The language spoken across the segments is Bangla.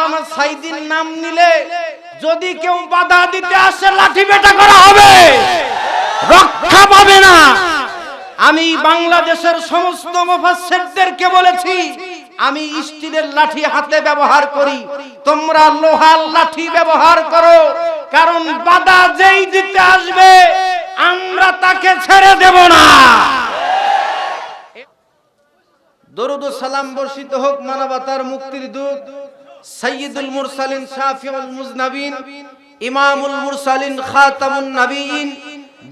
আল্লামা সাইদিন নাম নিলে যদি কেউ বাধা দিতে আসে, লাঠি বেটা করা হবে। রক্ষা পাবে না। আমি বাংলাদেশের সমস্ত মুফাসসিরদেরকে বলেছি, আমি স্টিলের লাঠি হাতে ব্যবহার করি। তোমরা লোহার লাঠি ব্যবহার করো, কারণ বাধা যেই দিতে আসবে, আমরা তাকে ছেড়ে দেব না। দরুদ সালাম বর্ষিত হোক, মানবতার মুক্তির দূত। সাইয়্যিদুল মুরসালিন শাফিউল মুজনাবিন, ইমামুল মুরসালিন খাতামুন নবীন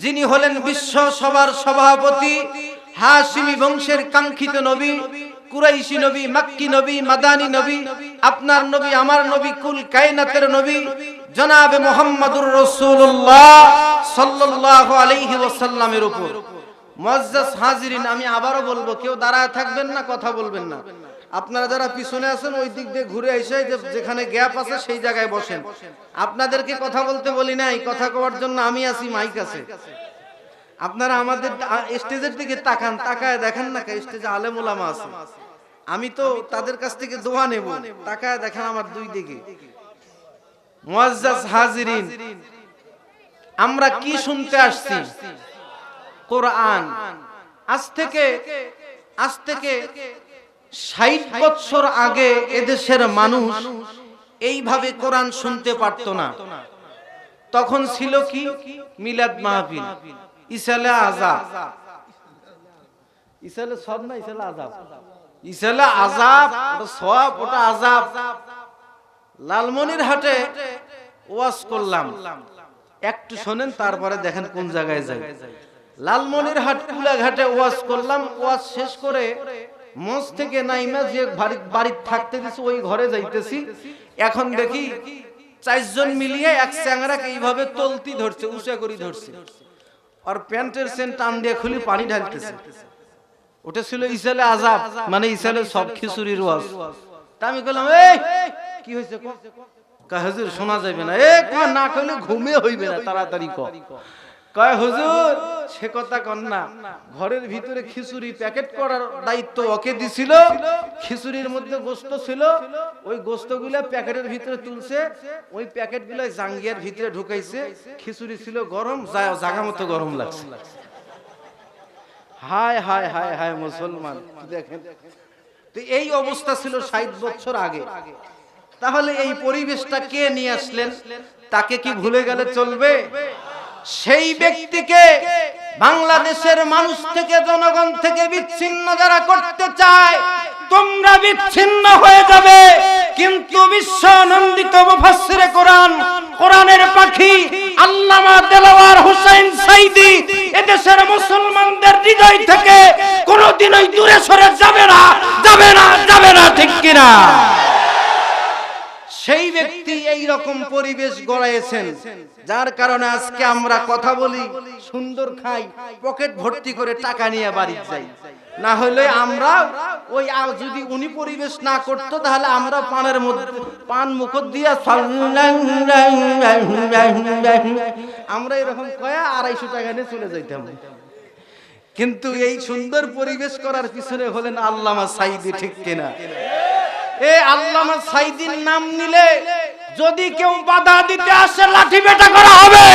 যিনি হলেন বিশ্ব সবার সভাপতি, হাশিমি বংশের কাঙ্ক্ষিত নবী, কুরাইশি নবী, মাক্কি নবী, মাদানী নবী, আপনার নবী, আমার নবী, কুল কায়নাতের নবী, জনাবে মোহাম্মদুর রাসূলুল্লাহ সাল্লাল্লাহু আলাইহি ওয়াসাল্লামের উপর। মুআজ্জাজ হাজিরিন, আমি আবারও বলব, কেউ দাঁড়ায় থাকবেন না, কথা বলবেন না। আপনারা যারা পিছনে আছেন, ওই দিক দিয়ে ঘুরে এসে যেখানে গ্যাপ আছে সেই জায়গায় বসেন। আপনাদেরকে কথা বলতে বলি নাই, কথা কওয়ার জন্য আমি আছি, মাইক আছে। আপনারা আমাদের স্টেজের দিকে তাকান, তাকায় দেখেন না স্টেজে আলেম ওলামা আছে। আমি তো তাদের কাছ থেকে দোয়া নেব, তাকায় দেখেন আমার দুই দিকে। মুআজ্জাজ হাজিরিন, আমরা কি শুনতে আসছি? কোরআন। আজ থেকে আজ থেকে ষাট বছর আগে এদেশের মানুষ এইভাবে কোরআন শুনতে পারত না। তখন ছিল কি? মিলাদ মাহফিল। ইসালে আজাব ইসালে সব না ইসালে আজাব ইসালে আজাব সব ওটা আজাব লালমনির হাটে ওয়াজ করলাম। একটু শোনেন তারপরে দেখেন কোন জায়গায় যায় লালমনির হাট কুলাঘাটে ওয়াজ করলাম ওয়াজ শেষ করে মঞ্চ থেকে নাইমা যে বাড়ি- বাড়িতে থাকতে দিছি, ওই ঘরে যাইতেছি। এখন দেখি চারজন মিলিয়ে এক চ্যাংরাকে এইভাবে তলতি ধরছে, উঁচা করি ধরছে। আর প্যান্টের সেন টান দিয়ে খুলি পানি ঢালতেছে। ওটা ছিল ইসালে আজাব মানে ইসালে সব খিচুড়ির ওয়াজ তা আমি বললাম এই, কি হয়েছে ক? শোনা যাবে না। এ না কইলে ঘুমে হইবে না, তাড়াতাড়ি ক কয়, হুজুর, সে কথা কন না। ঘরের ভিতরে খিচুড়ি প্যাকেট করার দায়িত্ব ওকে দিছিল। খিচুড়ির মধ্যে গোস্ত ছিল। ওই গোস্তগুলা প্যাকেটের ভিতরে তুলছে। ওই প্যাকেটগুলো জাঙ্গিয়ার ভিতরে ঢুকাইছে। খিচুড়ি ছিল গরম জাগা মতো গরম লাগছে। হায় হায় হায় হায়, মুসলমান। দেখেন। তো এই অবস্থা ছিল ষাট বছর আগে। তাহলে এই পরিবেশটা কে নিয়ে আসলেন? তাকে কি ভুলে গেলে চলবে? সেই ব্যক্তিকে বাংলাদেশের মানুষ থেকে, জনগণ থেকে বিচ্ছিন্ন যারা করতে চায়, তোমরা বিচ্ছিন্ন হয়ে যাবে। কিন্তু বিশ্ব নন্দিত মুফাসসিরে কোরআন, কোরআনের পাখি আল্লামা দেলাওয়ার হোসেন সাইদি এদেশের মুসলমানদের হৃদয় থেকে কোনোদিনই দূরে সরে যাবে না যাবে না যাবে না, ঠিক কিনা? সেই ব্যক্তি এই রকম পরিবেশ গড়াইছেন যার কারণে আজকে আমরা কথা বলি, সুন্দর খাই, পকেট ভর্তি করে টাকা নিয়ে বাড়ি যাই। না হলে আমরা ওই যদি উনি পরিবেশ না করতো, তাহলে আমরা পানের মধ্যে পান মুখত দিয়া আমরা এরকম কয়া আড়াইশো টাকা নিয়ে চলে যাইতাম। কিন্তু এই সুন্দর পরিবেশ করার পিছনে হলেন আল্লামা সাইদি, ঠিক কিনা? এ আল্লামা সাইদিন নাম নিলে যদি কেউ বাধা দিতে আসে, লাঠি বেটা করা হবে।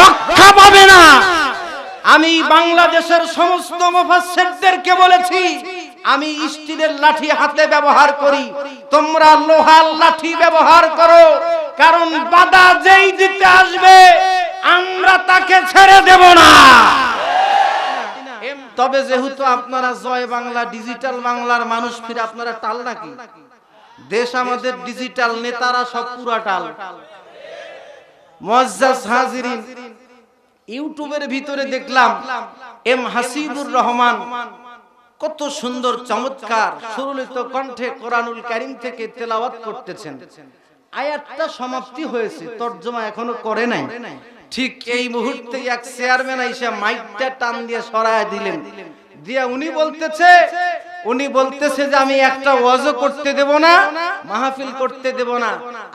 রক্ষা পাবে না। আমি বাংলাদেশের সমস্ত মুফাসসিরদেরকে বলেছি, আমি স্টিলের লাঠি হাতে ব্যবহার করি। তোমরা লোহার লাঠি ব্যবহার করো, কারণ বাধা যেই দিতে আসবে, আমরা তাকে ছেড়ে দেব না। তবে যেহেতু আপনারা জয় বাংলা ডিজিটাল বাংলার মানুষ, ফিরে আপনারা টাল নাকি? দেশ আমাদের ডিজিটাল নেতারা সব পুরা টাল। হাজিরিন, ইউটিউবের ভিতরে দেখলাম, এম হাসিবুর রহমান, কত সুন্দর, চমৎকার, সুরলিত কণ্ঠে কোরআনুল কারীম থেকে তেলাওয়াত করতেছেন। আয়াতটা সমাপ্তি হয়েছে, তর্জমা এখনও করে নাই। ঠিক এই মুহূর্তে এক চেয়ারম্যান আইসা মাইকটা টান দিয়ে সরায় দিলেন। দিয়া উনি বলতেছে উনি বলতেছে যে আমি একটা ওয়াজও করতে দেব না মাহফিল করতে দেব না।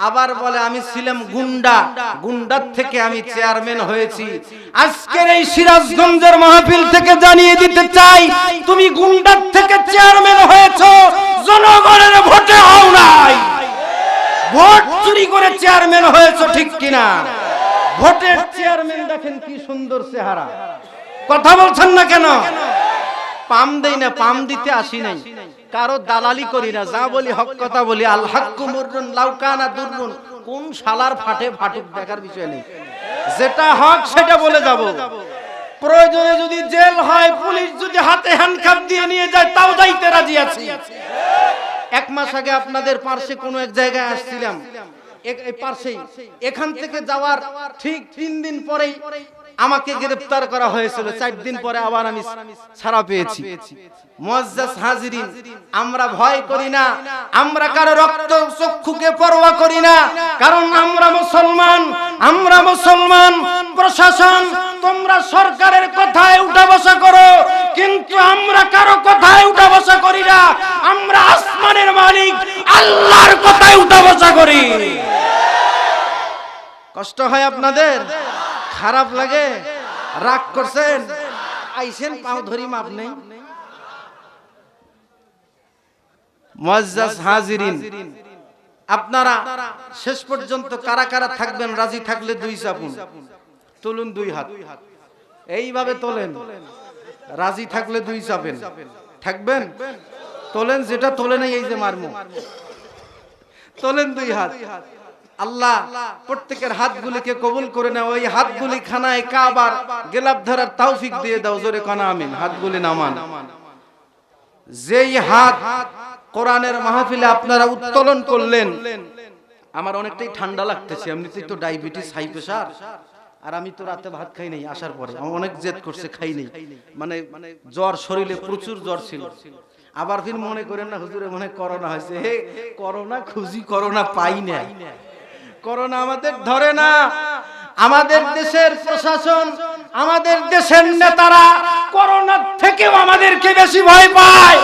আবার বলে আমি ছিলাম গুন্ডা। গুন্ডার থেকে আমি চেয়ারম্যান হয়েছি। আজকের এই সিরাজগঞ্জের মাহফিল থেকে জানিয়ে দিতে চাই তুমি গুন্ডার থেকে চেয়ারম্যান হয়েছো জনগণের ভোটে হও নাই। ভোট চুরি করে চেয়ারম্যান হয়েছো ঠিক কিনা? ভোটের চেয়ারম্যান দেখেন কি সুন্দর চেহারা। কথা বলছেন না কেন? পাম দেই না, পাম দিতে আসি নাই। কারও দালালি করি না, যা বলি হক কথা বলি। লাউকানা কোন শালার ফাটে ফাটুক দেখার বিষয় নেই। যেটা হক সেটা বলে যাব। প্রয়োজনে যদি জেল হয়, পুলিশ যদি হাতে হ্যান্ডকাপ দিয়ে নিয়ে যায়, তাও যাইতে রাজি আছি। এক মাস আগে আপনাদের পার্শ্বে কোনো এক জায়গায় আসছিলাম। পার্শ্বেই। এখান থেকে যাওয়ার ঠিক তিন দিন পরেই আমাকে গ্রেফতার করা হয়েছিল। চার দিন পরে আবার আমি ছাড়া পেয়েছি। মুআজ্জাজ হাজিরিন আমরা ভয় করি না। আমরা কারও রক্ত চক্ষুকে পরোয়া করি না। কারণ আমরা মুসলমান। আমরা মুসলমান। প্রশাসন তোমরা সরকারের কথায় উঠা বসা করো। কিন্তু আমরা কারও কথায় উঠা বসা করি না। আমরা আসমানের মালিক আল্লাহর কথায় উঠা বসা করি। কষ্ট হয় আপনাদের? খারাপ লাগে? রাগ করছেন? আইসেন পাও ধরি, মাপ নেই। মুআজ্জাজ হাজিরিন, আপনারা শেষ পর্যন্ত কারা কারা থাকবেন, রাজি থাকলে দুই চাপুন। তুলুন দুই হাত। এইভাবে তোলেন। রাজি থাকলে দুই চাপেন। থাকবেন? তোলেন যেটা তোলেন এই যে মারমু। তোলেন দুই হাত। আল্লাহ প্রত্যেকের হাতগুলিকে কবুল করে নাও। ওই হাতগুলি খানায় কাবার গেলাপ ধরার তৌফিক দিয়ে দাও। জোরে কানা, আমিন। হাতগুলি নামান। যেই হাত কোরআনের মাহফিলে আপনারা উত্তোলন করলেন, আমার অনেকটাই ঠান্ডা লাগতেছে। এমনিতেই তো ডায়াবেটিস, হাই প্রেসার। আর আমি তো রাতে ভাত খাই নাই আসার পরে। অনেক জেদ করছে, খাই নাই। মানে জ্বর শরীরে প্রচুর জ্বর ছিল। আবার ফির মনে করেন না, হুজুরে মনে করোনা হয়েছে। হে, করোনা খুঁজি, করোনা পাই না। করোনা আমাদের ধরে না। আমাদের দেশের প্রশাসন, আমাদের দেশের নেতারা করোনা থেকেও আমাদেরকে বেশি ভয় পায়।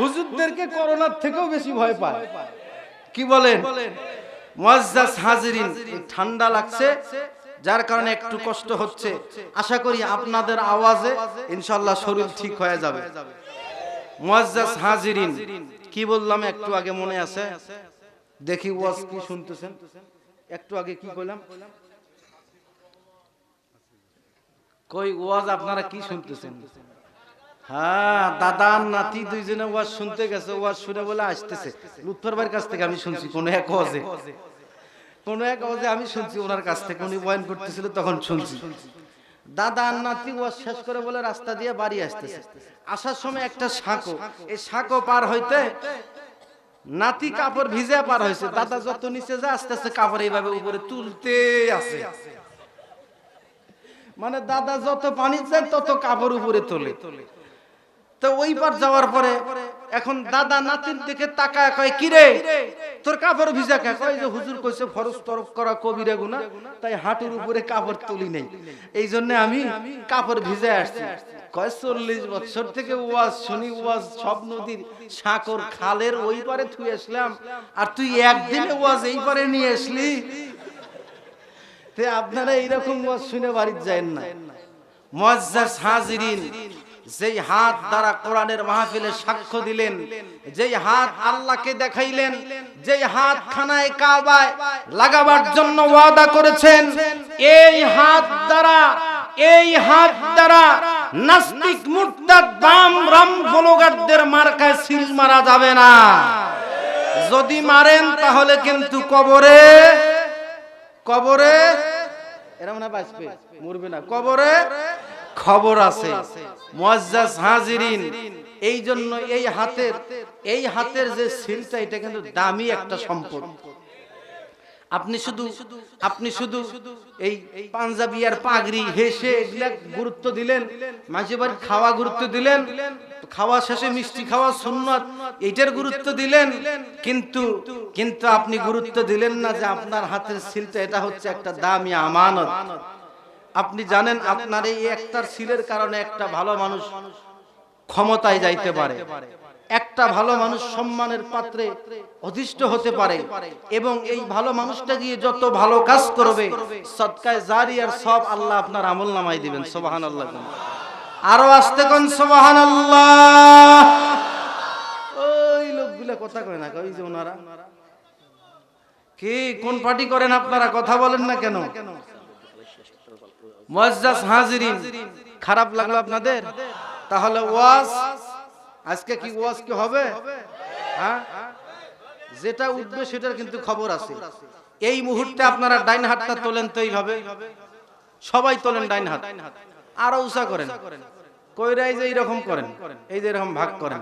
হুজুরদেরকে করোনার থেকেও বেশি ভয় পায়। কি বলেন? ঠান্ডা লাগছে, যার কারণে একটু কষ্ট হচ্ছে। আশা করি আপনাদের আওয়াজে ইনশাল্লাহ শরীর ঠিক হয়ে যাবে। কি বললাম একটু আগে মনে আছে? দেখি ওয়াজ কি শুনতেছেন। একটু আগে কি কইলাম? কই ওয়াজ আপনারা কি শুনতেছেন? হ্যাঁ দাদা নাতি দুইজনে ওয়াজ শুনতে গেছে ওয়াজ শুনে বলে আসতেছে। লুৎফর ভাইয়ের কাছ থেকে আমি শুনছি কোন এক ওয়াজে। কোন এক ওয়াজে আমি শুনছি ওনার কাছ থেকে উনি বয়ান করতেছিল তখন শুনছি। দাদা আর নাতি ওয়াজ শেষ করে বলে রাস্তা দিয়ে বাড়ি আসতেছে। আসার সময় একটা সাঁকো এই সাঁকো পার হইতে নাতি কাপড় ভিজে পার হয়েছে, দাদা যত নিচে যায়, আস্তে আস্তে কাপড় এইভাবে উপরে তুলতে আছে মানে দাদা যত পানি চায়, তত কাপড় উপরে তোলে। তো ওইবার যাওয়ার পরে এখন দাদা নাতির দিকে তাকায় কয় কিরে তোর কাপড় ভিজা কে? কয় যে হুজুর কইছে, ফরজ তরফ করা কবিরা গুনা, তাই হাঁটুর উপরে কাপড় তুলি নেই। এই জন্য আমি কাপড় ভিজে আসছি। কয়, চল্লিশ বছর থেকে ওয়াজ শুনি ওয়াজ সব নদীর সাঁকর খালের ওই পারে থুই আসলাম, আর তুই একদিনে ওয়াজ এই পারে নিয়ে আসলি? তে আপনারা এইরকম ওয়াজ শুনে বাড়িতে যায় না। মুআজ্জাজ হাজিরিন যেই হাত দ্বারা কোরআনের মাহফিলে সাক্ষ্য দিলেন, যেই হাত আল্লাহকে দেখাইলেন, যেই হাত খানায় কাবায় লাগাবার জন্য ওয়াদা করেছেন, এই হাত দ্বারা, এই হাত দ্বারা নাস্তিক, মুরতাদ, বাম, রাম গোলগারদের মার্কায় সিল মারা যাবে না। যদি মারেন তাহলে কিন্তু কবরে কবরে, এরা মনে হয় বাঁচবে, মরবে না, কবরে খবর আছে। মুআজ্জাজ হাজিরিন। এই জন্য এই হাতের এই হাতের যে সিলটা, এটা কিন্তু দামি একটা সম্পদ। আপনি শুধু আপনি শুধু এই পাঞ্জাবি আর পাগড়ি হেসে এগুলা গুরুত্ব দিলেন, মাঝে বাড়ি খাওয়া গুরুত্ব দিলেন, খাওয়া শেষে মিষ্টি খাওয়া সুন্নত, এটার গুরুত্ব দিলেন, কিন্তু কিন্তু আপনি গুরুত্ব দিলেন না যে আপনার হাতের সিলটা, এটা হচ্ছে একটা দামি আমানত। আপনি জানেন আপনার এই একটার সিলের কারণে একটা ভালো মানুষ ক্ষমতায় যাইতে পারে। একটা ভালো মানুষ সম্মানের পাত্রে অধিষ্ঠ হতে পারে এবং এই ভালো মানুষটা গিয়ে যত ভালো কাজ করবে, সৎকায় জারি আর সব আল্লাহ আপনার আমল নামাই দিবেন সোবাহান আল্লাহ আরও আসতে কোন সোবাহান আল্লাহ ওই লোকগুলা কথা কয় না ওই যে ওনারা? কি, কোন পার্টি করেন আপনারা? কথা বলেন না কেন? মুআজ্জাজ হাজিরিন, খারাপ লাগল আপনাদের? তাহলে ওয়াজ, আজকে কি ওয়াজ কি হবে? হ্যাঁ? যেটা উঠবে সেটার কিন্তু খবর আছে। এই মুহূর্তে আপনারা ডাইন হাতটা তোলেন তো এইভাবে। সবাই তোলেন ডাইন হাত। আরও উষা করেন। কইরাই যে এইরকম করেন। এই যে এরকম ভাগ করেন।